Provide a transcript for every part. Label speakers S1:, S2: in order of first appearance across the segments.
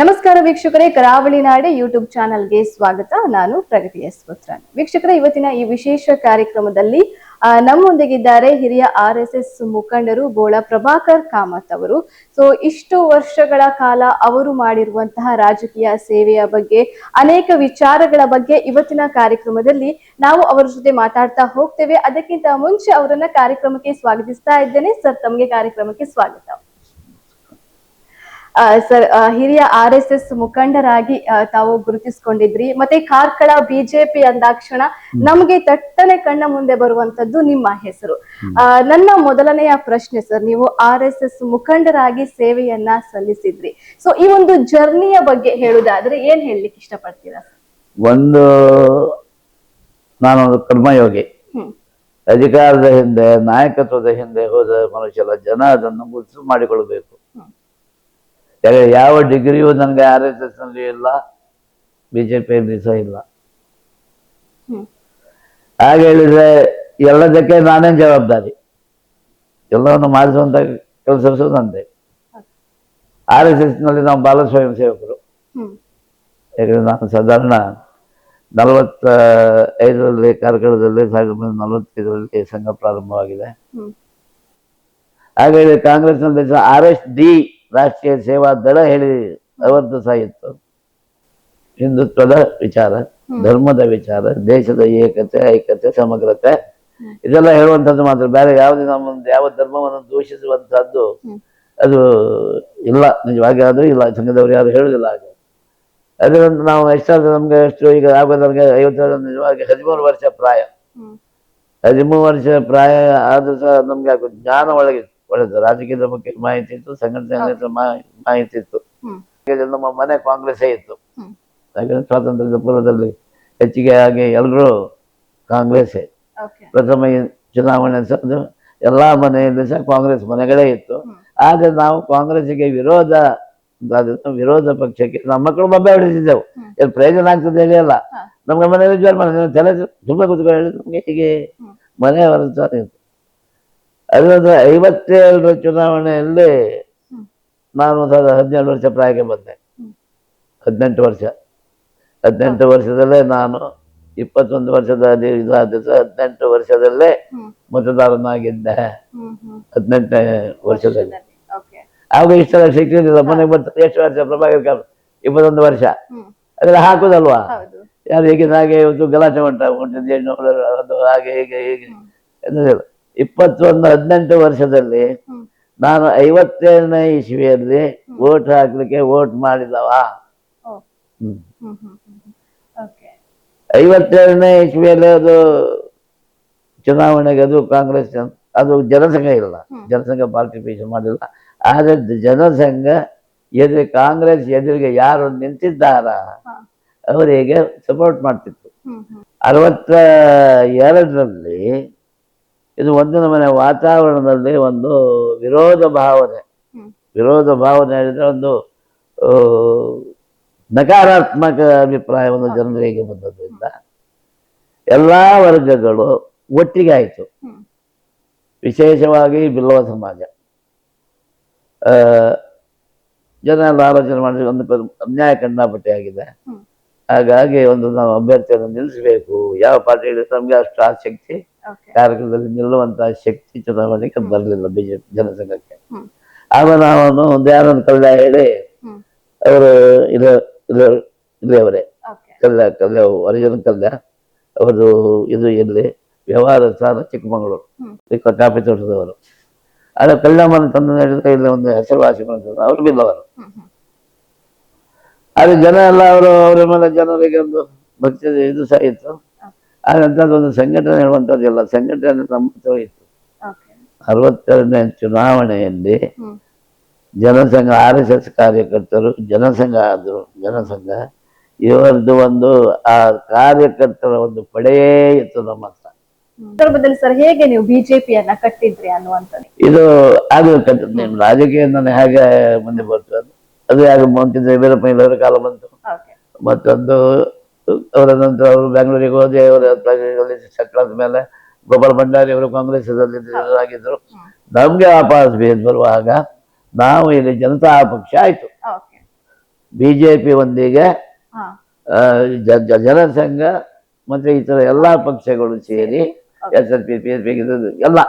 S1: ನಮಸ್ಕಾರ ವೀಕ್ಷಕರೇ, ಕರಾವಳಿ ನಾಡೆ ಯೂಟ್ಯೂಬ್ ಚಾನಲ್ಗೆ ಸ್ವಾಗತ. ನಾನು ಪ್ರಗತಿ ಎಸ್ ಪುತ್ರನ್ ವೀಕ್ಷಕರೇ, ಇವತ್ತಿನ ಈ ವಿಶೇಷ ಕಾರ್ಯಕ್ರಮದಲ್ಲಿ ನಮ್ಮೊಂದಿಗಿದ್ದಾರೆ ಹಿರಿಯ ಆರ್ ಎಸ್ ಎಸ್ ಮುಖಂಡರು ಬೋಳ ಪ್ರಭಾಕರ್ ಕಾಮತ್ ಅವರು. ಸೊ, ಇಷ್ಟು ವರ್ಷಗಳ ಕಾಲ ಅವರು ಮಾಡಿರುವಂತಹ ರಾಜಕೀಯ ಸೇವೆಯ ಬಗ್ಗೆ, ಅನೇಕ ವಿಚಾರಗಳ ಬಗ್ಗೆ ಇವತ್ತಿನ ಕಾರ್ಯಕ್ರಮದಲ್ಲಿ ನಾವು ಅವರ ಜೊತೆ ಮಾತಾಡ್ತಾ ಹೋಗ್ತೇವೆ. ಅದಕ್ಕಿಂತ ಮುಂಚೆ ಅವರನ್ನ ಕಾರ್ಯಕ್ರಮಕ್ಕೆ ಸ್ವಾಗತಿಸ್ತಾ ಇದ್ದೇನೆ. ಸರ್, ತಮಗೆ ಕಾರ್ಯಕ್ರಮಕ್ಕೆ ಸ್ವಾಗತ. ಸರ್ ಹಿರಿಯ ಆರ್ ಎಸ್ ಎಸ್ ಮುಖಂಡರಾಗಿ ತಾವು ಗುರುತಿಸಿಕೊಂಡಿದ್ರಿ. ಮತ್ತೆ ಕಾರ್ಕಳ ಬಿಜೆಪಿ ಅಂದಾಕ್ಷಣ ನಮಗೆ ತಟ್ಟನೆ ಕಣ್ಣ ಮುಂದೆ ಬರುವಂತದ್ದು ನಿಮ್ಮ ಹೆಸರು. ನನ್ನ ಮೊದಲನೆಯ ಪ್ರಶ್ನೆ ಸರ್ ನೀವು ಆರ್ ಎಸ್ ಎಸ್ ಮುಖಂಡರಾಗಿ ಸೇವೆಯನ್ನ ಸಲ್ಲಿಸಿದ್ರಿ. ಸೊ ಈ ಒಂದು ಜರ್ನಿಯ ಬಗ್ಗೆ ಹೇಳುದಾದ್ರೆ ಏನ್ ಹೇಳಲಿಕ್ಕೆ ಇಷ್ಟಪಡ್ತೀರಾ
S2: ಒಂದು ನಾನೊಂದು ಕರ್ಮಯೋಗಿ. ಅಧಿಕಾರದ ಹಿಂದೆ ನಾಯಕತ್ವದ ಹಿಂದೆ ಹೋದ ಮನುಷ್ಯ ಜನ ಅದನ್ನು ಗುರುತು ಮಾಡಿಕೊಳ್ಬೇಕು. ಯಾವ ಡಿಗ್ರಿಯೂ ನನಗೆ ಆರ್ ಎಸ್ ಎಸ್ನಲ್ಲಿ ಇಲ್ಲ ಬಿಜೆಪಿಯಲ್ಲಿ ಸಹ ಇಲ್ಲ. ಹಾಗೆ ಹೇಳಿದ್ರೆ ಎಲ್ಲದಕ್ಕೆ ನಾನೇ ಜವಾಬ್ದಾರಿ. ಎಲ್ಲವನ್ನು ಮಾಡಿಸುವಂತ ಕೆಲಸ ನಂದೆ. ಆರ್ ಎಸ್ ಎಸ್ನಲ್ಲಿ ನಾವು ಬಾಲ ಸ್ವಯಂ ಸೇವಕರು ಯಾಕಂದ್ರೆ ನಾನು ಸಾಧಾರಣ ನಲವತ್ತ ಐದರಲ್ಲಿ ಕಾರ್ಕಳದಲ್ಲಿ ಸಾವಿರದ ಒಂಬೈನೂರ ನಲವತ್ತೈದರಲ್ಲಿ ಸಂಘ ಪ್ರಾರಂಭವಾಗಿದೆ. ಹಾಗಾಗಿ ಸಹ ಆರ್ ಎಸ್ ಡಿ ರಾಷ್ಟ್ರೀಯ ಸೇವಾ ದಳ ಹೇಳಿ ಅವರದ್ದು ಸಾಹಿತ್ಯ ಇತ್ತು. ಹಿಂದುತ್ವದ ವಿಚಾರ ಧರ್ಮದ ವಿಚಾರ ದೇಶದ ಏಕತೆ ಐಕ್ಯತೆ ಸಮಗ್ರತೆ ಇದೆಲ್ಲ ಹೇಳುವಂಥದ್ದು ಮಾತ್ರ. ಬೇರೆ ಯಾವುದೇ ನಮ್ಮ ಯಾವ ಧರ್ಮವನ್ನು ದೂಷಿಸುವಂತಹದ್ದು ಅದು ಇಲ್ಲ. ನಿಜವಾಗಿ ಆದರೂ ಇಲ್ಲ. ಸಂಘದವರು ಯಾರು ಹೇಳುದಿಲ್ಲ ಹಾಗೆ. ಅದರಿಂದ ನಾವು ಎಷ್ಟಾದ್ರೂ ನಮ್ಗೆ ಎಷ್ಟು ಈಗ ಆಗೋದು ನಮಗೆ ನಿಜವಾಗಿ ಹದಿಮೂರು ವರ್ಷ ಪ್ರಾಯ. ಹದಿಮೂರು ವರ್ಷ ಪ್ರಾಯ ಆದ್ರೂ ಸಹ ನಮ್ಗೆ ಜ್ಞಾನ ಒಳಗಿತ್ತು. ಒಳ್ಳೆದು. ರಾಜಕೀಯದ ಬಗ್ಗೆ ಮಾಹಿತಿ ಇತ್ತು ಸಂಘಟನೆ ಮಾಹಿತಿ ಇತ್ತು. ನಮ್ಮ ಮನೆ ಕಾಂಗ್ರೆಸ್ಸೇ ಇತ್ತು. ಯಾಕಂದ್ರೆ ಸ್ವಾತಂತ್ರ್ಯದ ಪೂರ್ವದಲ್ಲಿ ಹೆಚ್ಚಿಗೆ ಆಗಿ ಎಲ್ಲರೂ ಕಾಂಗ್ರೆಸ್ಸೇ. ಪ್ರಥಮ ಚುನಾವಣೆ ಸಹ ಅದು ಎಲ್ಲಾ ಮನೆಯಲ್ಲಿ ಸಹ ಕಾಂಗ್ರೆಸ್ ಮನೆಗಳೇ ಇತ್ತು. ಆದ್ರೆ ನಾವು ಕಾಂಗ್ರೆಸ್ಗೆ ವಿರೋಧ ವಿರೋಧ ಪಕ್ಷಕ್ಕೆ ನಮ್ಮ ಮಕ್ಕಳು ಬೊಬ್ಬೆ ಹಿಡಿದಿದ್ದೆವು.
S1: ಎಲ್ಲಿ
S2: ಏನು ಪ್ರಯೋಜನ ಆಗ್ತದೆ ಹೇಳಿ ಅಲ್ಲ. ನಮ್ಗೆ ಮನೆಯಲ್ಲಿ ಜೋರ್ ಮಾಡಿ ತಲೆ ಸುಮ್ಮನೆ ಕೂತ್ಕೊಂಡು ನಮ್ಗೆ ಹೀಗೆ. ಮನೆ ಅದೊಂದು ಐವತ್ತೇಳರ ಚುನಾವಣೆಯಲ್ಲಿ ನಾನು ಸಾವಿರದ ಹದಿನೇಳು ವರ್ಷ ಪ್ರಾಯಕ್ಕೆ ಬಂದೆ. ಹದಿನೆಂಟು ವರ್ಷ. ಹದಿನೆಂಟು ವರ್ಷದಲ್ಲೇ ನಾನು ಇಪ್ಪತ್ತೊಂದು ವರ್ಷದ ಅದಿ- ಇದಾದ ಹದಿನೆಂಟು ವರ್ಷದಲ್ಲೇ ಮತದಾರನಾಗಿದ್ದೆ. ಹದಿನೆಂಟನೇ ವರ್ಷದಲ್ಲಿ. ಆಗ ಇಷ್ಟೆಲ್ಲ ಸಿಕ್ಕಿರಲಿಲ್ಲ. ಮನೆಗೆ ಬರ್ತಾರೆ ಎಷ್ಟು ವರ್ಷ? ಪ್ರಭಾಕರ್ ಕಾಲ ಇಪ್ಪತ್ತೊಂದು ವರ್ಷ. ಅದೆಲ್ಲ ಹಾಕುದಲ್ವಾ? ಯಾರು ಹೀಗೆ ಹಾಗೆ ಇವತ್ತು ಗಲಾಟೆ ಉಂಟ. ಹಾಗೆ ಹೀಗೆ ಹೀಗೆ. ಇಪ್ಪತ್ತೊಂದು ಹದಿನೆಂಟು ವರ್ಷದಲ್ಲಿ ನಾನು ಐವತ್ತೇಳನೇ ಇಸ್ವಿಯಲ್ಲಿ ವೋಟ್ ಹಾಕ್ಲಿಕ್ಕೆ ವೋಟ್ ಮಾಡಿದವ. ಐವತ್ತೇಳನೇ ಇಸ್ವಿಯಲ್ಲಿ ಅದು ಚುನಾವಣೆಗೆ ಅದು ಕಾಂಗ್ರೆಸ್ ಅದು ಜನಸಂಘ ಇಲ್ಲ. ಜನಸಂಘ ಪಾರ್ಟಿಸಿಪೇಷನ್ ಮಾಡಿಲ್ಲ. ಆದರೆ ಜನಸಂಘ ಎದುರು ಕಾಂಗ್ರೆಸ್ ಎದುರಿಗೆ ಯಾರು ನಿಂತಿದ್ದಾರ. ಅವರಿಗೆ ಸಪೋರ್ಟ್ ಮಾಡ್ತಿತ್ತು ಅರವತ್ತ ಎರಡರಲ್ಲಿ ಇದು ಒಂದು ನಮ್ಮನೆ ವಾತಾವರಣದಲ್ಲಿ ಒಂದು ವಿರೋಧ ಭಾವನೆ. ವಿರೋಧ ಭಾವನೆ ಹೇಳಿದ್ರೆ ಒಂದು ನಕಾರಾತ್ಮಕ ಅಭಿಪ್ರಾಯವನ್ನು ಜನರಿಗೆ ಬಂದದ್ರಿಂದ ಎಲ್ಲ ವರ್ಗಗಳು ಒಟ್ಟಿಗೆ ಆಯಿತು. ವಿಶೇಷವಾಗಿ ಬಿಲ್ಲವ ಸಮಾಜ. ಜನ ಎಲ್ಲ ಆಲೋಚನೆ ಮಾಡಿ ಒಂದು ಅನ್ಯಾಯ ಕಣ್ಣಾಪಟ್ಟಿ ಆಗಿದೆ. ಹಾಗಾಗಿ ಒಂದು ನಾವು ಅಭ್ಯರ್ಥಿಯನ್ನು ನಿಲ್ಲಿಸಬೇಕು. ಯಾವ ಪಾರ್ಟಿ ಹೇಳಿದ್ರೆ ನಮಗೆ ಅಷ್ಟು ಆಸಕ್ತಿ ಕಾರ್ಯಕ್ರಮದಲ್ಲಿ ನಿಲ್ಲುವಂತಹ ಶಕ್ತಿ ಚುನಾವಣೆಗೆ ಬರಲಿಲ್ಲ ಬಿಜೆಪಿ ಜನಸಂಘಕ್ಕೆ. ಆಗ ನಾವನ್ನು ಒಂದು ಯಾರನ್ನು ಹೇಳಿ ಅವರು ಇಲ್ಲ ಇಲ್ಲ ಇಲ್ಲಿಯವರೇ ಕಲ್ಯಾ ಕಲ್ಯ ಒರಿಜಿನಲ್ ಕಲ್ಯ ಅವರು ಇದು ಇಲ್ಲಿ ವ್ಯವಹಾರ ಸ್ಥಾನ ಚಿಕ್ಕಮಗಳೂರು. ಚಿಕ್ಕ ಕಾಫಿ ತೋಟದವರು. ಆಗ ಕಲ್ಯಾಣ ತಂದು ಹೇಳಿದ್ರೆ ಇಲ್ಲಿ ಒಂದು ಹೆಸರುವಾಸಿ ಬಂದರು ಅವರು ಬಿಲ್ಲವರು
S1: ಹ್ಮ್
S2: ಜನ ಎಲ್ಲ ಅವರು ಅವರ ಮೇಲೆ ಜನರಿಗೆ ಒಂದು ಭಕ್ತಿ ಇದು ಸಹ ಇತ್ತು. ಒಂದು ಸಂಘಟನೆ ಹೇಳುವಂಥದ್ದಿಲ್ಲ ಸಂಘಟನೆ ನಮ್ಮ ಹತ್ರ ಇತ್ತು ಅರವತ್ತೆರಡನೇ ಚುನಾವಣೆಯಲ್ಲಿ ಜನಸಂಘ ಆರ್ ಎಸ್ ಎಸ್ ಕಾರ್ಯಕರ್ತರು ಜನಸಂಘ ಆದರು ಜನಸಂಘ ಇವರದ್ದು ಒಂದು ಆ ಕಾರ್ಯಕರ್ತರ ಒಂದು ಪಡೆಯೇ ಇತ್ತು ನಮ್ಮ ಹತ್ರ.
S1: ಸಂದರ್ಭದಲ್ಲಿ ಸರ್ ಹೇಗೆ ನೀವು ಬಿಜೆಪಿಯನ್ನ ಕಟ್ಟಿದ್ರಿ ಅನ್ನುವಂಥದ್ದು?
S2: ಇದು ಆಗಬೇಕಂತ ನಿಮ್ಮ ರಾಜಕೀಯದಿಂದನೇ ಹೇಗೆ ಮುಂದೆ ಬರ್ತದೆ. ಅದು ಯಾಕೆ ಮುಂಚಿದ್ರೆ ವೀರಪ್ಪ ಇವರ ಕಾಲ ಬಂತು. ಮತ್ತೊಂದು ಅವರ ನಂತರ ಅವರು ಬೆಂಗಳೂರಿಗೆ ಹೋದೆ ಅವರ ಸಕ್ರಾದ ಮೇಲೆ ಗೋಪಾಲ್ ಭಂಡಾರಿ ಅವರು ಕಾಂಗ್ರೆಸ್ ಆಗಿದ್ರು ನಮಗೆ ವಾಪಸ್ ಬೇಸ್ ಬರುವಾಗ ನಾವು ಇಲ್ಲಿ ಜನತಾ ಪಕ್ಷ ಆಯ್ತು. ಬಿಜೆಪಿ ಒಂದಿಗೆ ಆ, ಜನಸಂಘ ಮತ್ತೆ ಇತರ ಎಲ್ಲಾ ಪಕ್ಷಗಳು ಸೇರಿ S L P P S P ಎಲ್ಲ.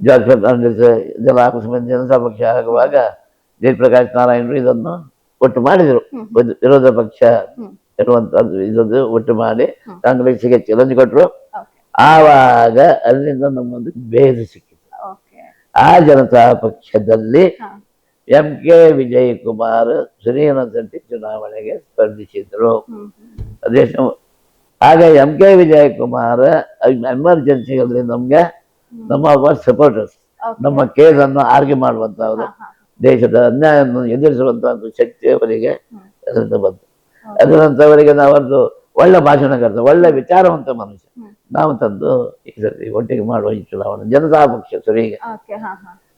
S2: ಜಾರ್ಜ್ ಫರ್ನಾಂಡಿಸ್ ಇದೆಲ್ಲ ಜನತಾ ಪಕ್ಷ ಆಗುವಾಗ ಜಯಪ್ರಕಾಶ್ ನಾರಾಯಣರು ಇದನ್ನು ಒಟ್ಟು ಮಾಡಿದರು. ವಿರೋಧ ಪಕ್ಷ. ಇರುವಂತದ್ದು ಇದನ್ನು ಒಟ್ಟು ಮಾಡಿ
S1: ಹ್ಮ್.
S2: ಕಾಂಗ್ರೆಸ್ಸಿಗೆ ಚಾಲೆಂಜ್ ಕೊಟ್ಟರು ಆವಾಗ ಅಲ್ಲಿಂದ ನಮ್ಮೊಂದು ಭೇದ ಸಿಕ್ಕಿತು. ಆ ಜನತಾ ಪಕ್ಷದಲ್ಲಿ ಎಂ ಕೆ ವಿಜಯ್ ಕುಮಾರ್ ಶೆಟ್ಟಿ ಚುನಾವಣೆಗೆ ಸ್ಪರ್ಧಿಸಿದ್ರು. ಅದೇ ಆಗ ಎಂ ಕೆ ವಿಜಯ್ ಕುಮಾರ್ ಎಮರ್ಜೆನ್ಸಿಯಲ್ಲಿ ನಮ್ಗೆ ನಮ್ಮ ಸಪೋರ್ಟರ್ಸ್ ನಮ್ಮ ಕೇಸನ್ನು ಆರ್ಗೆ ಮಾಡುವಂತವರು. ದೇಶದ ಅನ್ಯಾಯವನ್ನು ಎದುರಿಸುವಂತಹ ಶಕ್ತಿ ಅವರಿಗೆ. ಅದರಿಂದ ಬಂತು.
S1: ಹೌದು.
S2: ಅದರಂತವರಿಗೆ ನಾವೊಂದು ಒಳ್ಳೆ ಭಾಷಣಕರ್ತ ಒಳ್ಳೆ ವಿಚಾರವಂತ ಮನುಷ್ಯ. ನಾವು ತಂದು ಈ ಒಟ್ಟಿಗೆ ಮಾಡುವ ಈ ಚುನಾವಣೆ ಜನತಾ ಪಕ್ಷ ಸರಿಗೆ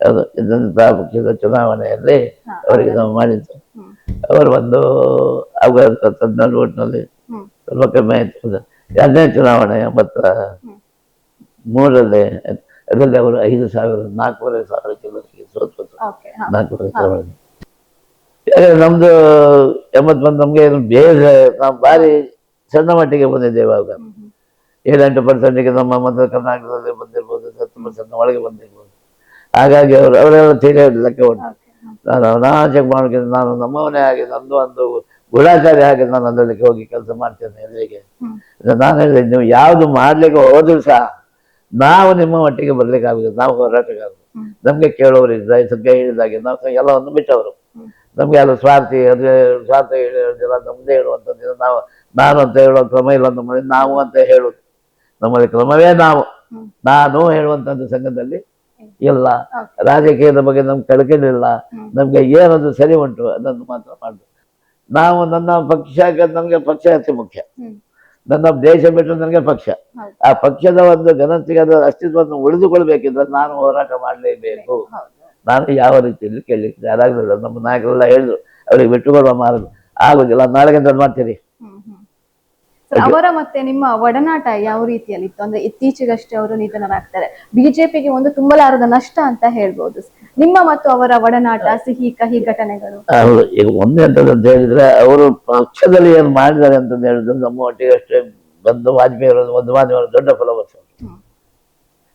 S2: ಅದು ಜನತಾ ಪಕ್ಷದ ಚುನಾವಣೆಯಲ್ಲಿ ಅವರಿಗೆ ನಾವು ಮಾಡಿದ್ದು. ಅವರು ಒಂದು ಹದಿನಾರು ಓಟ್ನಲ್ಲಿ
S1: ಹ್ಮ್.
S2: ಸ್ವಲ್ಪ ಕಮ್ಮಿ ಆಯ್ತು. ಎರಡನೇ ಚುನಾವಣೆ ಎಂಬತ್ತ. ಮೂರರಲ್ಲಿ ಅದರಲ್ಲಿ ಅವರು ಐದು ಸಾವಿರ ನಾಲ್ಕೂವರೆ ಸಾವಿರ
S1: ಕಿಲೋ ಹಾ.
S2: ನಾಲ್ಕೂವರೆ ಸಾವಿರ ನಮ್ದು ಎಂಬತ್ತೊಂದು ನಮ್ಗೆ ಏನು ಬೇಗ ನಾವು ಭಾರಿ ಸಣ್ಣ ಮಟ್ಟಿಗೆ ಬಂದಿದ್ದೇವೆ ಆವಾಗ
S1: ಹ್ಮ್
S2: ಏಳೆಂಟು ಪರ್ಸೆಂಟಿಗೆ ನಮ್ಮ ಮತ್ತು ಕರ್ನಾಟಕದಲ್ಲಿ ಬಂದಿರ್ಬೋದು ಹತ್ತು ಪರ್ಸೆಂಟ್ ಒಳಗೆ ಬಂದಿರ್ಬೋದು. ಹಾಗಾಗಿ ಅವರು ಅವರೆಲ್ಲ ತೀರೇ ಲೆಕ್ಕ ಉಂಟು
S1: ನಾನು
S2: ನಾನು ಚೆಕ್ ಮಾಡೋಕೆ ನಾನು ನಮ್ಮವನೇ ಆಗಿ ನಂದು ಒಂದು ಗುಣಾಚಾರಿ ಆಗಿ ನಾನು ಅದರಲ್ಲಿ ಹೋಗಿ ಕೆಲಸ ಮಾಡ್ತೇನೆ ಎಲ್ಲಿಗೆ ನಾನು ಹೇಳಿದೆ ನೀವು ಯಾವುದು ಮಾಡ್ಲಿಕ್ಕೆ ಹೋದ್ರು ಸಹ ನಾವು ನಿಮ್ಮ ಮಟ್ಟಿಗೆ ಬರ್ಲಿಕ್ಕೆ ಆಗುದಿಲ್ಲ ನಾವು ಹೋರಾಟಗಾರರು. ನಮಗೆ ಕೇಳೋರು ಇದ್ದ ಸದ್ಯ ಹೇಳಿದಾಗೆ ನಾವು ಎಲ್ಲವನ್ನು ಬಿಟ್ಟವರು. ನಮ್ಗೆ ಅದು ಸ್ವಾರ್ಥಿ ಅದೇ ಸ್ವಾರ್ಥ ಹೇಳೋದಿಲ್ಲ ನಮ್ಮದೇ ಹೇಳುವಂಥದ್ದು ನಾವು ನಾನು ಅಂತ ಹೇಳೋ ಕ್ರಮ ಇಲ್ಲ ನಮ್ಮಲ್ಲಿ ನಾವು ಅಂತ ಹೇಳೋದು ನಮ್ಮಲ್ಲಿ ಕ್ರಮವೇ ನಾವು. ನಾನು ಹೇಳುವಂಥದ್ದು ಸಂಘದಲ್ಲಿ ಇಲ್ಲ. ರಾಜಕೀಯದ ಬಗ್ಗೆ ನಮ್ಗೆ
S1: ಕಳ್ಕೊಂಡಿಲ್ಲ
S2: ನಮಗೆ ಏನದು ಸರಿ ಉಂಟು ಅದನ್ನು ಮಾತ್ರ ಮಾಡುದು ನಾವು ನನ್ನ ಪಕ್ಷ ನಮಗೆ ಪಕ್ಷ ಅತಿ ಮುಖ್ಯ. ನನ್ನ ದೇಶ ಬಿಟ್ಟು ನನಗೆ ಪಕ್ಷ. ಆ ಪಕ್ಷದ ಒಂದು ಘನತೆಗೆ ಅದರ ಅಸ್ತಿತ್ವವನ್ನು ಉಳಿದುಕೊಳ್ಬೇಕಿದ್ರೆ ನಾನು ಹೋರಾಟ ಮಾಡಲೇಬೇಕು. ನಾನು ಯಾವ ರೀತಿಯಲ್ಲಿ ಕೇಳಲಿಕ್ಕೆ ಯಾರಾಗಲಿಲ್ಲ ನಮ್ಮ ನಾಯಕರೆಲ್ಲ ಹೇಳಿದ್ರು ಅವ್ರಿಗೆ ಬಿಟ್ಟುಕೊಡುವ ಮಾರ್ಗ ಆಗುದಿಲ್ಲ ನಾಳೆಗೆ ಮಾಡ್ತೀರಿ.
S1: ಅವರ ಮತ್ತೆ ನಿಮ್ಮ ಒಡನಾಟ ಯಾವ ರೀತಿಯಲ್ಲಿ ಇತ್ತು? ಅಂದ್ರೆ ಇತ್ತೀಚೆಗಷ್ಟೇ ಅವರು ನಿಧನರಾಗ್ತಾರೆ. ಬಿಜೆಪಿಗೆ ಒಂದು ತುಂಬಲಾರದ ನಷ್ಟ ಅಂತ ಹೇಳ್ಬಹುದು ನಿಮ್ಮ ಮತ್ತು ಅವರ ಒಡನಾಟ ಸಿಹಿ ಕಹಿ ಘಟನೆಗಳು?
S2: ಈಗ ಒಂದೇ ಅಂತ ಹೇಳಿದ್ರೆ ಅವರು ಪಕ್ಷದಲ್ಲಿ ಏನು ಮಾಡಿದ್ದಾರೆ ಅಂತ ಹೇಳಿದ್ರು ನಮ್ಮ ಒಟ್ಟಿಗೆ ಅಷ್ಟೇ ಬಂದು ವಾಜಪೇಯಿ ಅವರು ಒಂದು ಮಾಧ್ಯಮ ದೊಡ್ಡ ಫಲವತ್ತು.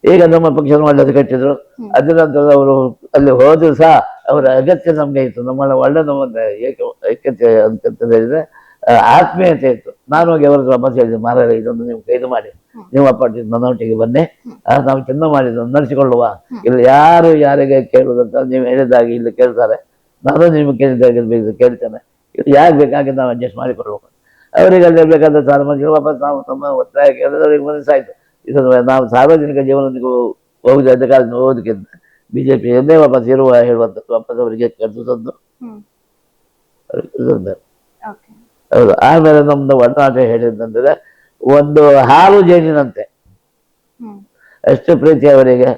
S1: ಈಗ
S2: ನಮ್ಮ ಪಕ್ಷದ ಕಟ್ಟಿದ್ರು. ಅದರ ನಂತರ ಅವರು ಅಲ್ಲಿ ಹೋದ್ರು ಸಹ ಅವರ ಅಗತ್ಯ ನಮಗೆ ಇತ್ತು. ನಮ್ಮನ್ನ ಒಳ್ಳೆ ನಮ್ಮನ್ನ ಏಕ, ಏಕತೆ ಅಂತ ಹೇಳಿದ್ರೆ ಆತ್ಮೀಯತೆ ಇತ್ತು. ನಾನು ಹೋಗಿ ಅವರ ಹತ್ರ ಹೇಳಿದೆ, ಮಾರಾಯ, ಇದೊಂದು ನೀವು ಕೈದು ಮಾಡಿ. ನೀವು ಅಪಾರ್ಟ್ಮೆಂಟ್ ನನ್ನೊಟ್ಟಿಗೆ ಬನ್ನಿ. ನಾವು ಚೆಂದ ಮಾಡಿದ್ದು ನಡೆಸಿಕೊಳ್ಳುವ. ಇಲ್ಲಿ ಯಾರು ಯಾರಿಗೆ ಕೇಳುವುದಂತ ನೀವು ಹೇಳಿದಾಗಿ ಇಲ್ಲಿ ಕೇಳ್ತಾರೆ. ನಾನು ನಿಮ್ಗೆ ಕೇಳಿದಾಗಿರ್ಬೇಕು ಕೇಳ್ತೇನೆ. ಇದು ಯಾರು ಬೇಕಾಗಿ ನಾವು ಅಡ್ಜಸ್ಟ್ ಮಾಡಿಕೊಳ್ಬೇಕು ಅವರಿಗೆ ಅಲ್ಲಿ ಬೇಕಾದ ಸಾರ್ವಜನಿಕ ವಾಪಸ್ ನಾವು ತಮ್ಮ ಒತ್ತಾಯ ಕೇಳಿದ್ರೆ ಅವರಿಗೆ ಮನಸ್ಸಾಯ್ತು. ಇದನ್ನು ನಾವು ಸಾರ್ವಜನಿಕ ಜೀವನಕ್ಕೆ ಹೋಗುದು ಅದ ಕಾಲ ಹೋಗೋದಕ್ಕಿಂತ ಬಿಜೆಪಿ ಎಂದೇ ವಾಪಸ್ ಇರುವ ಹೇಳುವಂಥದ್ದು ವಾಪಸ್ ಅವರಿಗೆ ಕರೆದು ತಂದು
S1: ಹ್ಮ್.
S2: ಅವ್ರಿಗೆ ಕರೆದು ತಂದರು.
S1: ಓಕೆ
S2: ಹೌದು. ಆಮೇಲೆ ನಮ್ದು ಒಡನಾಟ ಹೇಳಿದ್ದಂದ್ರೆ ಒಂದು ಹಾಲು ಜೇನಿನಂತೆ ಎಷ್ಟು ಪ್ರೀತಿ ಅವರಿಗೆ.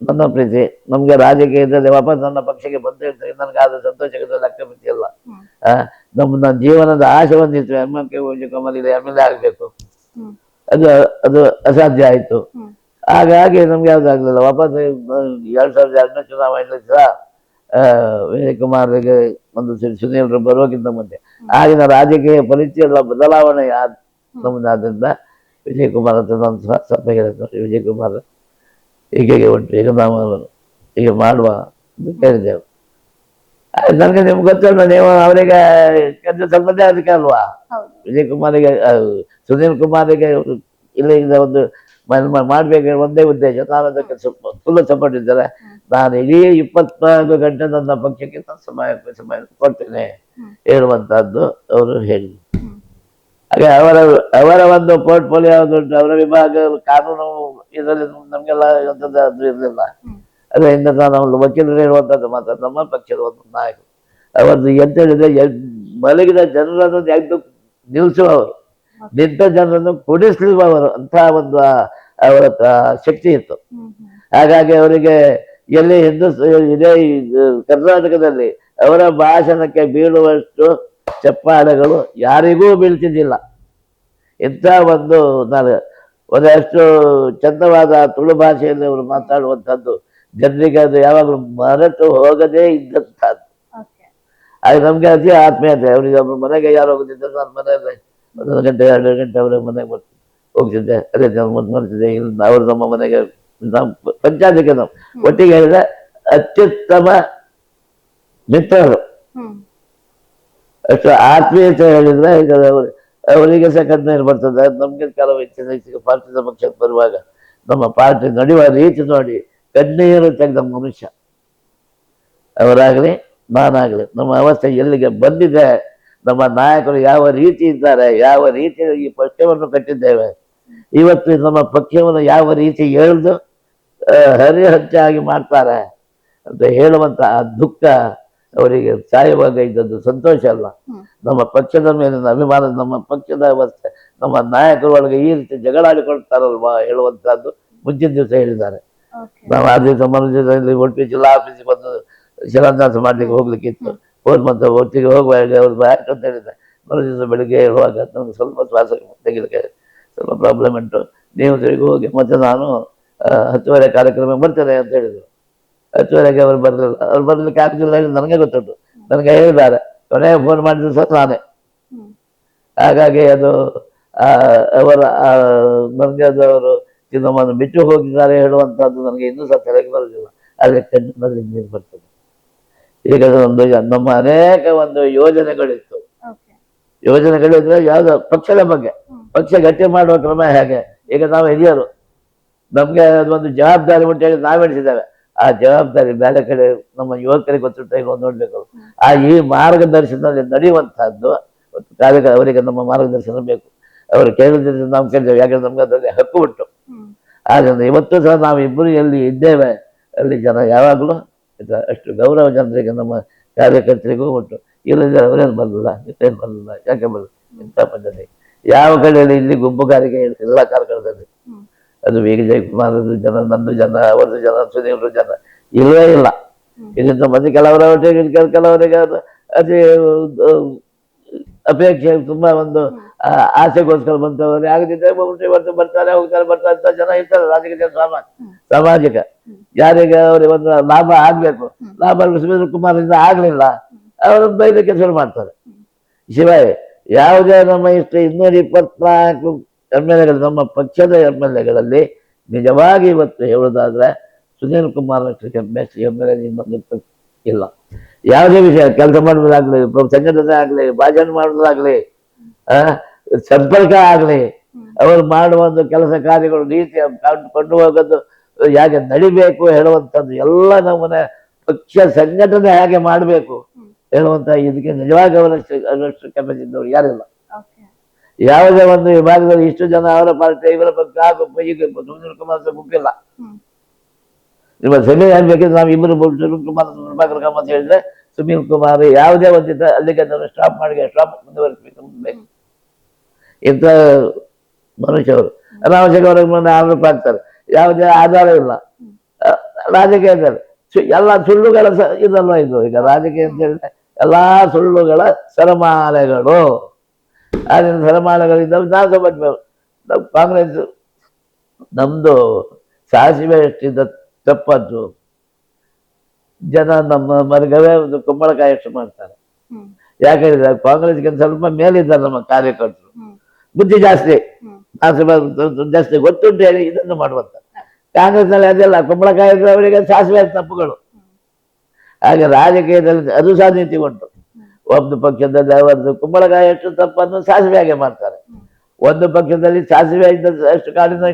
S2: ನನ್ನ ಪ್ರೀತಿ. ನಮ್ಗೆ ರಾಜಕೀಯದಲ್ಲಿ ವಾಪಸ್ ನನ್ನ ಪಕ್ಷಕ್ಕೆ ಬಂದು ಇರ್ತದೆ ನನಗೆ ಆದ ಸಂತೋಷಕ್ಕೆ ಲೆಕ್ಕ ಮಿತಿ ಇಲ್ಲ
S1: ಹ್ಮ್.
S2: ಆ, ನಮ್ಮ ನನ್ನ ಜೀವನದ ಆಸೆ ಒಂದಿತ್ತು ಎಂ ಎಂ ಕೆ ಕಮಲಿಗೆ ಎಂ ಎಲ್ ಎ ಆಗಬೇಕು. ಅದು ಅದು ಅಸಾಧ್ಯ ಆಯಿತು. ಹಾಗಾಗಿ ನಮ್ಗೆ ಆಗಲಿಲ್ಲ. ವಾಪಸ್ ಎರಡ್ ಸಾವಿರದ ಎರಡನೇ ಚುನಾವಣೆ ಸಹ ವಿಜಯ್ ಕುಮಾರ್ಗೆ ಒಂದು ಸುನೀಲ್ ಸುನೀಲ್ರು ಬರೋಕ್ಕಿಂತ ಮುಂದೆ ಆಗಿನ ರಾಜಕೀಯ ಪರಿಚಯ ಎಲ್ಲ ಬದಲಾವಣೆ ಆದ ನಮ್ಮದಾದ್ರಿಂದ ವಿಜಯ್ ಕುಮಾರ್ ಅಂತ ನಾನು ಸಹ ಸ್ವಲ್ಪ ವಿಜಯ್ ಕುಮಾರ್ ಹೀಗೆ ಉಂಟು. ಈಗ ನಾವು ಈಗ ಮಾಡುವ ಅಂತ ಕೇಳಿದೆವು ನನಗೆ ನಿಮ್ಗೆ ಗೊತ್ತಲ್ಲ ನೀವು ಅವರಿಗೆ ಕೆಲಸ ಸ್ವಲ್ಪದೇ ಅದಕ್ಕೆ ಅಲ್ವಾ? ವಿಜಯ್ ಕುಮಾರಿಗೆ ಸುನೀಲ್ ಕುಮಾರಿಗೆ ಇಲ್ಲಿ ಒಂದು ಮ- ಮಾಡ್ಬೇಕು ಒಂದೇ ಉದ್ದೇಶ. ನಾನು ಅದಕ್ಕೆ ಫುಲ್ ಸಪೋರ್ಟ್ ಇದ್ದಾರೆ ನಾನು ಇಡೀ ಇಪ್ಪತ್ನಾಲ್ಕು ಗಂಟೆ ನನ್ನ ಪಕ್ಷಕ್ಕೆ ನಾನು ಸಮಯ ಸಮಯ ಕೊಡ್ತೇನೆ. ಹೇಳುವಂತಹದ್ದು ಅವರು ಹೇಳಿದರು ಹಾಗೆ ಅವರ ಅವರ ಒಂದು ಪೋರ್ಟ್ಫೋಲಿಯೋ ಉಂಟು. ಅವರ ವಿಭಾಗ ಕಾನೂನು ಇದರಲ್ಲಿ ನಮಗೆಲ್ಲ ಅಂಥದ್ದು ಅದು ಇರಲಿಲ್ಲ. ಅದರಿಂದ ನಾನು ಒಂದು ವಕೀಲರು ಹೇಳುವಂಥದ್ದು ಮಾತ್ರ. ನಮ್ಮ ಪಕ್ಷದ ಒಂದು ನಾಯಕರು ಅವರದ್ದು ಎಂತ ಹೇಳಿದ್ರೆ ಮಲಗಿದ ಜನರನ್ನು ಎದ್ದು ನಿಲ್ಲಿಸುವವರು ನಿಂತ ಜನರನ್ನು ಕುಡಿಸುವವರು ಅಂತ ಒಂದು ಅವರ ಶಕ್ತಿ ಇತ್ತು. ಹಾಗಾಗಿ ಅವರಿಗೆ ಎಲ್ಲಿ ಹಿಂದೂ ಇದೇ ಕರ್ನಾಟಕದಲ್ಲಿ ಅವರ ಭಾಷಣಕ್ಕೆ ಬೀಳುವಷ್ಟು ಚಪ್ಪಾಳೆಗಳು ಯಾರಿಗೂ ಬೀಳ್ತಿದ್ದಿಲ್ಲ. ಇಂಥ ಒಂದು ನಾನು ಒಂದಷ್ಟು ಚಂದವಾದ ತುಳು ಭಾಷೆಯಲ್ಲಿ ಅವರು ಮಾತಾಡುವಂಥದ್ದು ಜನರಿಗೆ ಅದು ಯಾವಾಗಲೂ ಮರೆತು ಹೋಗದೇ ಇದ್ದಂಥದ್ದು. ಆಗ ನಮ್ಗೆ ಅತಿ ಆತ್ಮೀಯತೆ. ಅವರಿಗೆ ಒಬ್ಬರು ಮನೆಗೆ ಯಾರು ಹೋಗುತ್ತಿದ್ದರು ನಾನು ಮನೆಯಲ್ಲೇ ಒಂದೊಂದು ಗಂಟೆ ಎರಡು ಗಂಟೆ ಅವರ ಮನೆಗೆ ಬರ್ತೀನಿ ಹೋಗ್ತಿದ್ದೆ ಅದೇ ಮುಂದೆ ಮಾಡ್ತಿದ್ದೆ ಇಲ್ಲಿ ಅವರು ನಮ್ಮ ಮನೆಗೆ ನಮ್ಮ ಪಂಚಾಯತಿಗೆ ನಾವು ಒಟ್ಟಿಗೆ ಹೇಳಿದ್ರೆ ಅತ್ಯುತ್ತಮ ಮಿತ್ರರು. ಅಷ್ಟು ಆತ್ಮೀಯತೆ ಹೇಳಿದ್ರೆ ಈಗ ಅವರು ಅವರಿಗೆ ಸಹ ಬರ್ತದೆ. ನಮ್ಗೆ ಕೆಲವು ಹೆಚ್ಚಿನ ಪಾರ್ಟಿದ ಪಕ್ಷಕ್ಕೆ ಬರುವಾಗ ನಮ್ಮ ಪಾರ್ಟಿ ನಡೆಯುವ ರೀತಿ ನೋಡಿ ಕಣ್ಣೀರು ತೆಗೆದ ಮನುಷ್ಯ. ಅವರಾಗಲಿ ನಾನಾಗಲಿ ನಮ್ಮ ಅವಸ್ಥೆ ಎಲ್ಲಿಗೆ ಬಂದಿದೆ ನಮ್ಮ ನಾಯಕರು ಯಾವ ರೀತಿ ಇದ್ದಾರೆ ಯಾವ ರೀತಿ ಈ ಪಕ್ಷವನ್ನು ಕಟ್ಟಿದ್ದೇವೆ ಇವತ್ತು ನಮ್ಮ ಪಕ್ಷವನ್ನು ಯಾವ ರೀತಿ ಎಳೆದು ಹರಿಹಚ್ಚಾಗಿ ಮಾಡ್ತಾರೆ ಅಂತ ಹೇಳುವಂತ ಆ ದುಃಖ ಅವರಿಗೆ ಸಾಯುವಾಗ ಇದ್ದದ್ದು ಸಂತೋಷ ಅಲ್ಲ. ನಮ್ಮ ಪಕ್ಷದ ಮೇಲಿನ ಅಭಿಮಾನ ನಮ್ಮ ಪಕ್ಷದ ಅವಸ್ಥೆ ನಮ್ಮ ನಾಯಕರು ಒಳಗೆ ಈ ರೀತಿ ಜಗಳಾಡಿಕೊಳ್ತಾರಲ್ವಾ ಹೇಳುವಂತಹದ್ದು ಮುಂಚಿನ ದಿವಸ ಹೇಳಿದ್ದಾರೆ. ನಾವು ಆ ದಿವಸ ಒಟ್ಟು ಜಿಲ್ಲಾ ಆಫೀಸಿಗೆ ಬಂದು ಶಿಲಾನ್ಯಾಸ ಮಾಡ್ಲಿಕ್ಕೆ ಹೋಗ್ಲಿಕ್ಕಿತ್ತು. ಫೋನ್ ಮತ್ತೆ ಒಟ್ಟಿಗೆ ಹೋಗುವಾಗ ಅವ್ರು ಬ್ಯಾಕ್ ಅಂತ ಹೇಳಿದ್ದೆ ಮರು ದಿವಸ ಬೆಳಿಗ್ಗೆ ಇರುವಾಗ ನನಗೆ ಸ್ವಲ್ಪ ಶ್ವಾಸ ತೆಗಿಲಿಕ್ಕೆ ಸ್ವಲ್ಪ ಪ್ರಾಬ್ಲಮ್ ಉಂಟು. ನೀವು ತಿರುಗಿ ಹೋಗಿ ಮತ್ತೆ ನಾನು ಹತ್ತುವರೆ ಕಾರ್ಯಕ್ರಮ ಬರ್ತೇನೆ ಅಂತ ಹೇಳಿದ್ರು. ಹತ್ತುವರೆಗೆ ಅವ್ರು ಬರಲಿಲ್ಲ. ಅವ್ರು ಬರಲಿಕ್ಕೆ ಆಗ್ತಿಲ್ಲ ಹೇಳಿ ನನಗೆ ಗೊತ್ತುಂಟು. ನನಗೆ ಹೇಳಿದ್ದಾರೆ ಕೊನೆಗೆ ಫೋನ್ ಮಾಡಿದ್ರು ಸಹ ನಾನೇ. ಹಾಗಾಗಿ ಅದು ಅವರ ನನಗೆ ಅದು ಅವರು ನಮ್ಮನ್ನು ಬಿಟ್ಟು ಹೋಗಿದ್ದಾರೆ ಹೇಳುವಂತಹದ್ದು ನನಗೆ ಇನ್ನೂ ಸಹ ತಲೆಗೆ ಬರೋದಿಲ್ಲ. ಆದರೆ ಕಣ್ಣಿನಲ್ಲಿ ನೀರು ಬರ್ತದೆ. ಈಗ ಒಂದು ನಮ್ಮ ಅನೇಕ ಒಂದು ಯೋಜನೆಗಳಿತ್ತು. ಯೋಜನೆಗಳಿದ್ರೆ ಯಾವ್ದು ಪಕ್ಷದ ಬಗ್ಗೆ. ಪಕ್ಷ ಗಟ್ಟಿ ಮಾಡುವ ಕ್ರಮ ಹೇಗೆ? ಈಗ ನಾವು ಹಿರಿಯರು. ನಮ್ಗೆ ಅದೊಂದು ಜವಾಬ್ದಾರಿ ಉಂಟು ಹೇಳಿ ನಾವೆಣಿಸಿದ್ದೇವೆ ಆ ಜವಾಬ್ದಾರಿ ಬೇರೆ ಕಡೆ ನಮ್ಮ ಯುವಕರಿಗೆ ಗೊತ್ತಿಟ್ಟು ಇಲ್ಲ ನೋಡ್ಬೇಕು. ಆ ಈ ಮಾರ್ಗದರ್ಶನದಲ್ಲಿ ನಡೆಯುವಂತಹದ್ದು ಕಾರ್ಯಕ ಕಾರ್ಯ ಅವರಿಗೆ ನಮ್ಮ ಮಾರ್ಗದರ್ಶನ ಬೇಕು. ಅವರು ಕೇಳಿದ್ರೆ ನಾವು ಕೇಳಿದ್ದೇವೆ ಯಾಕಂದ್ರೆ ನಮ್ಗೆ ಅದರಲ್ಲಿ ಹಕ್ಕು ಉಂಟು. ಆದ್ರಿಂದ ಇವತ್ತು ಸಹ ನಾವು ಇಬ್ಬರು ಎಲ್ಲಿ ಇದ್ದೇವೆ ಅಲ್ಲಿ ಜನ ಯಾವಾಗಲೂ ಇದು ಅಷ್ಟು ಗೌರವ ಜನರಿಗೆ ನಮ್ಮ ಕಾರ್ಯಕರ್ತರಿಗೂ ಉಂಟು ಇಲ್ಲದಿದ್ದರೆ ಅವರೇನು ಬರಲಿಲ್ಲ? ಏನು ಬರಲಿಲ್ಲ? ಯಾಕೆ ಬರಲ್ಲ ಇಂಥ ಪದ್ಧತಿ? ಯಾವ ಕಡೆಯಲ್ಲಿ ಇಲ್ಲಿ ಗುಂಪುಗಾರಿಕೆ ಎಲ್ಲ ಕಾರ್ಕಳದಲ್ಲಿ. ಅದು ವಿ. ಜಯಕುಮಾರದು ಜನ ನಂದು ಜನ ಅವರದು ಜನ ಸುನೀಲ್ರ ಜನ. ಇಲ್ಲವೇ ಇಲ್ಲ. ಇದರಿಂದ ಮತ್ತೆ ಕೆಲವರ ಕೆಲವರಿಗೆ ಅದು ಅಪೇಕ್ಷೆ ತುಂಬಾ ಒಂದು ಆಸೆಗೋಸ್ಕರ ಬಂತವ್ರೆ ಆಗದಿದ್ರೆ ಇವತ್ತು ಬರ್ತಾರೆ, ಹೋಗ್ತಾರೆ, ಬರ್ತಾರೆ ಅಂತ ಜನ ಇರ್ತಾರೆ ರಾಜಕೀಯ ಸಮಾಜ ಸಾಮಾಜಿಕ. ಯಾರಿಗೆ ಅವ್ರಿಗೆ ಒಂದು ಲಾಭ ಆಗ್ಬೇಕು. ಲಾಭ ಸುಮೇಂದ್ರ ಕುಮಾರಿಂದ ಆಗ್ಲಿಲ್ಲ, ಅವರು ಬೈಲಿಕ್ಕೆ ಕೆಲಸ ಮಾಡ್ತಾರೆ. ಶಿವಾಯ, ಯಾವುದೇ ನಮ್ಮ ಇಷ್ಟ ಇನ್ನೂರ ಇಪ್ಪತ್ನಾಲ್ಕು ಎಂ ಎಲ್ ಎಗಳು, ನಮ್ಮ ಪಕ್ಷದ ಎಂ ಎಲ್ ಎಗಳಲ್ಲಿ ನಿಜವಾಗಿ ಇವತ್ತು ಹೇಳೋದಾದ್ರೆ Sunil Kumar M M L A ಇನ್ನೊಂದು ಇಲ್ಲ ಯಾವುದೇ ವಿಷಯ ಕೆಲಸ ಮಾಡೋದಾಗ್ಲಿ ಸಂಘಟನೆ ಆಗ್ಲಿ ಭಾಷಣ ಮಾಡೋದಾಗ್ಲಿ ಸಂಪರ್ಕ ಆಗ್ಲಿ. ಅವರು ಮಾಡುವ ಒಂದು ಕೆಲಸ ಕಾರ್ಯಗಳು ನೀತಿ ಕಂಡು ಹೋಗೋದು ಹೇಗೆ ನಡಿಬೇಕು ಹೇಳುವಂಥದ್ದು ಎಲ್ಲ ನಮ್ಮನೆ ಪಕ್ಷ ಸಂಘಟನೆ ಹೇಗೆ ಮಾಡಬೇಕು. ಹೇಳುವಂತ ಇದಕ್ಕೆ ನಿಜವಾಗಿ ಅವರಷ್ಟು ಅವರಷ್ಟು ಕೆಪಾಸಿಟಿ ಇದ್ದವರು ಯಾರಿಲ್ಲ ಯಾವುದೇ ಒಂದು ವಿಭಾಗದಲ್ಲಿ ಇಷ್ಟು ಜನ ಅವರ ಪಾರ್ಟಿ ಇವರ ಪಕ್ಷ ಹಾಗೂ ಈಗ ಸುಂದರ ಗುಂಪು ಕುಮಾರ್ ಗುಂಪಿಲ್ಲ ನಿಮ್ಮ ಸಭೆ ಬೇಕಿದ್ರೆ ನಾವು ಇಬ್ಬರು ಸುನೀಲ್ ಕುಮಾರ್ ಪ್ರಭಾಕರ್ ಅಂತ ಹೇಳಿದ್ರೆ ಸುನೀಲ್ ಕುಮಾರ್ ಯಾವುದೇ ಒಂದಿದ್ದ ಅಲ್ಲಿಗೆ ಅದನ್ನು ಸ್ಟಾಪ್ ಮಾಡಿ ಸ್ಟಾಪ್ ಮುಂದುವರಿಸಬೇಕು ಮುಂದೆ ಇಂಥ ಮನುಷ್ಯರು ಅನಾವಶ್ಯಕ ಅವರಿಗೆ ಆರೋಪ ಆಗ್ತಾರೆ ಯಾವುದೇ ಆಧಾರ ಇಲ್ಲ. ರಾಜಕೀಯ ರಾಜಕೀಯದಲ್ಲಿ ಎಲ್ಲ ಸುಳ್ಳುಗಳ ಇದಲ್ವ ಇದು? ಈಗ ರಾಜಕೀಯ ಅಂತ ಹೇಳಿದ್ರೆ ಎಲ್ಲ ಸುಳ್ಳುಗಳ ಸರಮಾಲೆಗಳು. ಆದಿನ ಸರಮಾಲೆಗಳಿಂದ ಸಹ ನಾವು ಕಾಂಗ್ರೆಸ್ ನಮ್ದು ಸಾಸಿವೆ ಎಷ್ಟಿದ್ದ ತಪ್ಪದ್ದು ಜನ ನಮ್ಮ ಮರ್ಗವೇ ಒಂದು ಕುಂಬಳಕಾಯಿ ಅಷ್ಟು ಮಾಡ್ತಾರೆ. ಯಾಕಂದ್ರೆ ಕಾಂಗ್ರೆಸ್ಗೆ ಸ್ವಲ್ಪ ಮೇಲಿದ್ದಾರೆ ನಮ್ಮ ಕಾರ್ಯಕರ್ತರು. ಬುದ್ಧಿ ಜಾಸ್ತಿ. ಜಾಸ್ತಿ ಗೊತ್ತುಂಟು ಹೇಳಿ ಇದನ್ನು ಮಾಡುವಂತ. ಕಾಂಗ್ರೆಸ್ನಲ್ಲಿ ಅದೆಲ್ಲ ಕುಂಬಳಕಾಯಿ ಅವರಿಗೆ ಸಾಸಿವೆ ತಪ್ಪುಗಳು. ಹಾಗೆ ರಾಜಕೀಯದಲ್ಲಿ ಅದು ಸಹ ನೀತಿ ಉಂಟು. ಒಂದು ಪಕ್ಷದಲ್ಲಿ ಅವರದ್ದು ಕುಂಬಳಕಾಯಿ ಅಷ್ಟು ತಪ್ಪನ್ನು ಸಾಸಿವೆ ಹಾಗೆ ಮಾಡ್ತಾರೆ. ಒಂದು ಪಕ್ಷದಲ್ಲಿ ಸಾಸಿವೆ ಇದ್ದ ಅಷ್ಟು ಕಾಡಿನ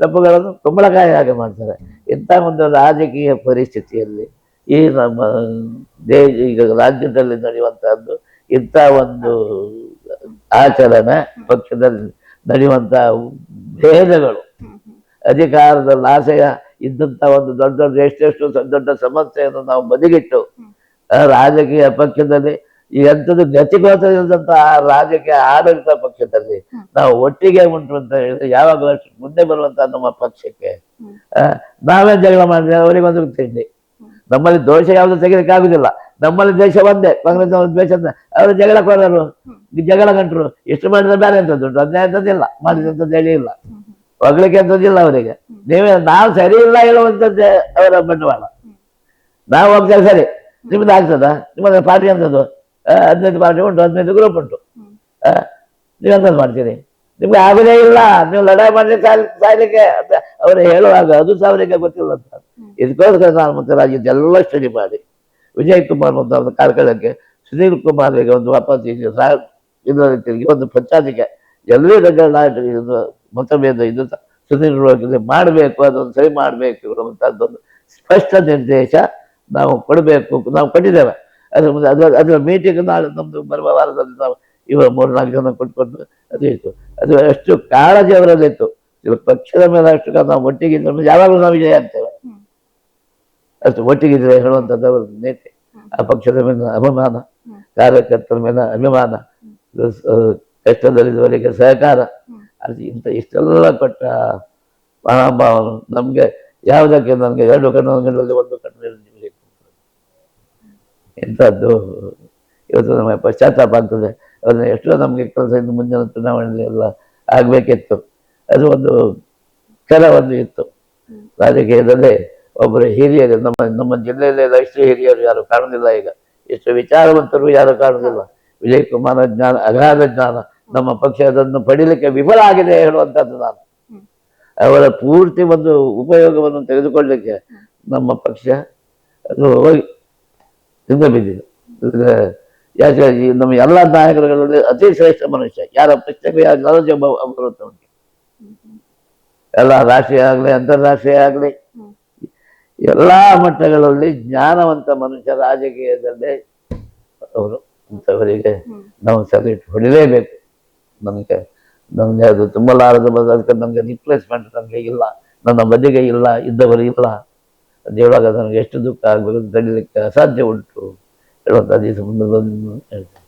S2: ತಪ್ಪುಗಳನ್ನು ಕುಂಬಳಕಾಯಿ ಹಾಗೆ ಮಾಡ್ತಾರೆ. ಇಂಥ ಒಂದು ರಾಜಕೀಯ ಪರಿಸ್ಥಿತಿಯಲ್ಲಿ ಈ ನಮ್ಮ ದೇಶ ಈಗ ರಾಜ್ಯದಲ್ಲಿ ನಡೆಯುವಂತಹದ್ದು ಇಂಥ ಒಂದು ಆಚರಣೆ ಪಕ್ಷದಲ್ಲಿ ನಡೆಯುವಂತಹ ಭೇದಗಳು.
S1: ಅಧಿಕಾರದ
S2: ಅಧಿಕಾರದಲ್ಲಿ ಆಸೆಯ ಇದ್ದಂಥ ಒಂದು ದೊಡ್ಡ ದೊಡ್ಡ ಎಷ್ಟೆಷ್ಟು ದೊಡ್ಡ ಸಮಸ್ಯೆಯನ್ನು ನಾವು ಬದಿಗಿಟ್ಟು ರಾಜಕೀಯ ಪಕ್ಷದಲ್ಲಿ ಈ ಎಂಥದ್ದು ಆ ರಾಜಕೀಯ ಆಡಳಿತ ಪಕ್ಷದಲ್ಲಿ ನಾವು ಒಟ್ಟಿಗೆ ಉಂಟು ಅಂತ ಹೇಳಿದ್ರೆ ಯಾವಾಗಲೂ ಮುಂದೆ ಬರುವಂತ ನಮ್ಮ ಪಕ್ಷಕ್ಕೆ. ಆ, ನಾವೇ ಜಗಳ ಮಾಡಿದ್ರೆ ಅವರಿಗೊಂದು ತಿಂಡಿ. ನಮ್ಮಲ್ಲಿ ದೋಷ ಯಾವುದು ತೆಗಿಲಿಕ್ಕೆ ಆಗುದಿಲ್ಲ. ನಮ್ಮಲ್ಲಿ ದೇಶ ಒಂದೇ ಕಾಂಗ್ರೆಸ್ ಒಂದು ದ್ವೇಷ ಅವರು ಜಗಳ ಕೊಡೋರು ಜಗಳ ಗಂಟರು. ಎಷ್ಟು ಮಾಡಿದ್ರೆ ಬೇರೆ ಎಂಥದ್ದು ಉಂಟು? ಅದೇ ಅಂತದಿಲ್ಲ ಮಾಡಿದಂಥದ್ದು ಹೇಳಿ ಇಲ್ಲ. ಹೊಗಳಿಕೆ ಅಂತದಿಲ್ಲ ಅವರಿಗೆ. ನೀವೇ ನಾವು ಸರಿ ಇಲ್ಲ ಹೇಳುವಂಥದ್ದೇ ಅವರ ಬಂಡವಾಳ. ನಾವು ಹೋಗ್ತೇವೆ ಸರಿ. ನಿಮ್ದು ಆಗ್ತದ? ನಿಮ್ಮ ಪಾರ್ಟಿ ಅಂತದ್ದು ಹದಿನೈದು ಪಾರ್ಟಿ ಉಂಟು ಹದಿನೈದು ಗ್ರೂಪ್ ಉಂಟು. ಆ, ನೀವು ಎಂತದ್ದು ಮಾಡ್ತೀರಿ? ನಿಮ್ಗೆ ಆಗಲೇ ಇಲ್ಲ ನೀವು ಲಡಾಯಿ ಮಾಡಿ ಸಾಯ್ ಸಾಯ್ಲಿಕ್ಕೆ ಅಂತ ಅವರು ಹೇಳುವಾಗ ಅದು ಸಹ ಅವರಿಗೆ ಗೊತ್ತಿಲ್ಲ ಅಂತ. ಇದಕ್ಕೋಸ್ಕರ ನಾನು ಮತ್ತೆ ರಾಜ್ಯದೆಲ್ಲ ಸ್ಟಡಿ ಮಾಡಿ ವಿಜಯ್ ಕುಮಾರ್ ಮತ್ತು ಅವರ ಕಾರ್ಕಳಕ್ಕೆ ಸುನೀಲ್ ಕುಮಾರ್ಗೆ ಒಂದು ವಾಪಸ್ ಇದರಲ್ಲಿ ತಿರುಗಿ ಒಂದು ಪಂಚಾಯತಿಗೆ ಎಲ್ಲರೂ ಇದು ಮತಭೇದ ಇದು ಸುನೀಲ್ ಮಾಡಬೇಕು ಅದೊಂದು ಸರಿ ಮಾಡಬೇಕು ಅನ್ನುವಂಥದ್ದೊಂದು ಸ್ಪಷ್ಟ ನಿರ್ದೇಶ ನಾವು ಕೊಡಬೇಕು ನಾವು ಕೊಟ್ಟಿದ್ದೇವೆ. ಅದ್ರ ಮುಂದೆ ಅದರ ಅದರ ಮೀಟಿಂಗ್ ನಾಳೆ ನಮ್ಮದು ಬರುವ ವಾರದಲ್ಲಿ ನಾವು ಇವರು ಮೂರ್ನಾಲ್ಕು ಜನ ಕೊಟ್ಕೊಂಡು ಅದು ಇತ್ತು. ಅದು ಅಷ್ಟು ಕಾಳಜಿ ಅವರಲ್ಲಿತ್ತು ಇವಾಗ ಪಕ್ಷದ ಮೇಲೆ ಅಷ್ಟು ಕಾಲ ನಾವು ಒಟ್ಟಿಗಿದ್ರೆ ಯಾವಾಗಲೂ ನಾವು ವಿಜಯ ಆಗ್ತೇವೆ.
S1: ಹ್ಮ್.
S2: ಅಷ್ಟು ಒಟ್ಟಿಗಿದ್ರೆ ಹೇಳುವಂಥದ್ದು ಅವರ ನೇತೆ. ಆ ಪಕ್ಷದ ಮೇಲೆ ಅಭಿಮಾನ ಕಾರ್ಯಕರ್ತರ ಮೇಲೆ ಅಭಿಮಾನ ಕಷ್ಟದಲ್ಲಿದ್ದವರಿಗೆ ಸಹಕಾರ. ಅದು ಇಂಥ ಇಷ್ಟೆಲ್ಲ ಕೊಟ್ಟ ಮಹಾಭಾವನು ನಮಗೆ ಯಾವುದಕ್ಕೆ ನನಗೆ ಎರಡು ಕಣ್ಣು ಒಂದು ನಿಮಗೆ ಇಂಥದ್ದು ಇವತ್ತು ನಮಗೆ ಪಶ್ಚಾತ್ತಾಪ ಆಗ್ತದೆ. ಅದನ್ನ ಎಷ್ಟೋ ನಮಗೆ ಕೆಲಸ ಇನ್ನು ಮುಂದಿನ ಚುನಾವಣೆಯಲ್ಲಿ ಎಲ್ಲ ಆಗಬೇಕಿತ್ತು. ಅದು ಒಂದು ಕೆಲ ಒಂದು ಇತ್ತು. ರಾಜಕೀಯದಲ್ಲಿ ಒಬ್ಬರು ಹಿರಿಯರು, ನಮ್ಮ ನಮ್ಮ ಜಿಲ್ಲೆಯಲ್ಲೆಲ್ಲ ಇಷ್ಟು ಹಿರಿಯರು ಯಾರು ಕಾಣುದಿಲ್ಲ ಈಗ. ಇಷ್ಟು ವಿಚಾರವಂತರು ಯಾರು ಕಾಣುದಿಲ್ಲ. ವಿಜಯ್ ಕುಮಾರ ಜ್ಞಾನ, ಅಗಾಧ ಜ್ಞಾನ ನಮ್ಮ ಪಕ್ಷ ಅದನ್ನು ಪಡೀಲಿಕ್ಕೆ ವಿಫಲ ಆಗಿದೆ ಹೇಳುವಂಥದ್ದು ನಾನು. ಅವರ ಪೂರ್ತಿ ಒಂದು ಉಪಯೋಗವನ್ನು ತೆಗೆದುಕೊಳ್ಳಲಿಕ್ಕೆ ನಮ್ಮ ಪಕ್ಷ ಅದು ಹಿಂದೆ ಬಿದ್ದಿದೆ. ಯಾಕೆ ಈ ನಮ್ಮ ಎಲ್ಲ ನಾಯಕರುಗಳಲ್ಲಿ ಅತಿ ಶ್ರೇಷ್ಠ ಮನುಷ್ಯ. ಯಾರ ಪಕ್ಷಕ್ಕೆ ಯಾರ ನಾಲೆಜ್ ಉಂಟು. ಎಲ್ಲ ರಾಷ್ಟ್ರೀಯ ಆಗಲಿ ಅಂತಾರಾಷ್ಟ್ರೀಯ ಆಗಲಿ ಎಲ್ಲ ಮಟ್ಟಗಳಲ್ಲಿ ಜ್ಞಾನವಂತ ಮನುಷ್ಯ ರಾಜಕೀಯದಲ್ಲೇ ಅವರು ಅಂಥವರಿಗೆ. ನಾವು ಸಲ್ಯೂಟ್ ಹೊಡಿಲೇಬೇಕು. ನಮಗೆ ನಮಗೆ ಅದು ತುಂಬಲಾರದು ಅದಕ್ಕೆ ನನಗೆ ರಿಪ್ಲೇಸ್ಮೆಂಟ್ ನನಗೆ ಇಲ್ಲ. ನನ್ನ ಬದಿಗೆ ಇಲ್ಲ ಇದ್ದವರು ಇಲ್ಲ. ಅದು ಹೇಳುವಾಗ ನನಗೆ ಎಷ್ಟು ದುಃಖ ಆಗಬೇಕು ತಡೀಲಿಕ್ಕೆ ಅಸಾಧ್ಯ ಉಂಟು. ಈ ಸಂಬಂಧದಲ್ಲಿ ಹೇಳ್ತೇನೆ.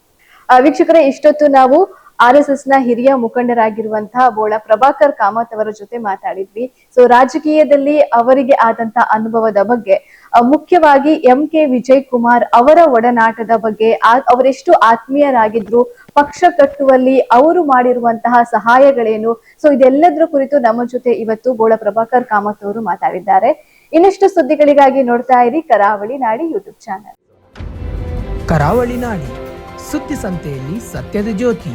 S1: ವೀಕ್ಷಕರೇ, ಇಷ್ಟೊತ್ತು ನಾವು ಆರ್ ಎಸ್ ಎಸ್ನ ಹಿರಿಯ ಮುಖಂಡರಾಗಿರುವಂತಹ ಬೋಳ ಪ್ರಭಾಕರ್ ಕಾಮತ್ ಅವರ ಜೊತೆ ಮಾತಾಡಿದ್ವಿ. ಸೊ ರಾಜಕೀಯದಲ್ಲಿ ಅವರಿಗೆ ಆದಂತ ಅನುಭವದ ಬಗ್ಗೆ ಮುಖ್ಯವಾಗಿ ಎಂ ಕೆ ವಿಜಯ್ ಕುಮಾರ್ ಅವರ ಒಡನಾಟದ ಬಗ್ಗೆ ಅವರೆಷ್ಟು ಆತ್ಮೀಯರಾಗಿದ್ರು, ಪಕ್ಷ ಕಟ್ಟುವಲ್ಲಿ ಅವರು ಮಾಡಿರುವಂತಹ ಸಹಾಯಗಳೇನು? ಸೊ ಇದೆಲ್ಲದರ ಕುರಿತು ನಮ್ಮ ಜೊತೆ ಇವತ್ತು ಬೋಳ ಪ್ರಭಾಕರ್ ಕಾಮತ್ ಅವರು ಮಾತಾಡಿದ್ದಾರೆ. ಇನ್ನಷ್ಟು ಸುದ್ದಿಗಳಿಗಾಗಿ ನೋಡ್ತಾ ಇರಿ ಕರಾವಳಿ ನಾಡಿ ಯೂಟ್ಯೂಬ್ ಚಾನಲ್.
S3: ಕರಾವಳಿ ನಾಡಿ ಸುದ್ದಿ ಸಂತೆಯಲ್ಲಿ ಸತ್ಯದ ಜ್ಯೋತಿ.